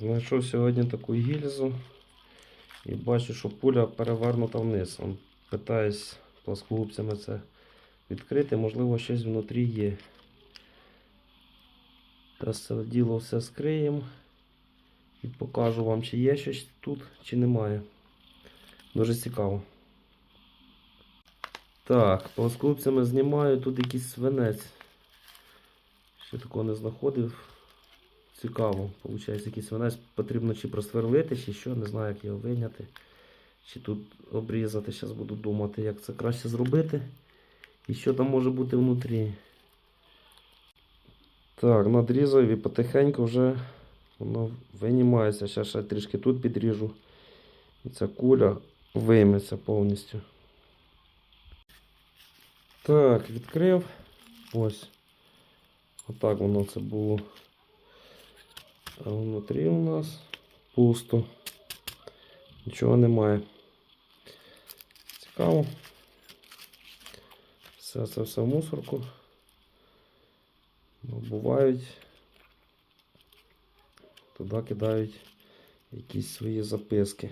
Знайшов сьогодні таку гільзу і бачу, що пуля перевернута вниз. Он питаюсь плоскогубцями це відкрити, можливо, щось внутрі є. Зараз це діло все скриємо і покажу вам, чи є щось тут, чи немає. Дуже цікаво. Так, плоскогубцями знімаю, тут якийсь свинець. Ще такого не знаходив. Цікаво, виходить, якийсь свинець потрібно чи просверлити, чи що, не знаю, як його вийняти. Чи тут обрізати. Зараз буду думати, як це краще зробити. І що там може бути внутрі. Так, надрізав і потихеньку вже воно винімається. Зараз ще трішки тут підріжу. І ця куля вийметься повністю. Так, відкрив. Ось. Отак воно це було. А внутрі у нас пусто. Нічого немає. Цікаво. Все це все в мусорку. Ну, бувають. Туди кидають якісь свої записки.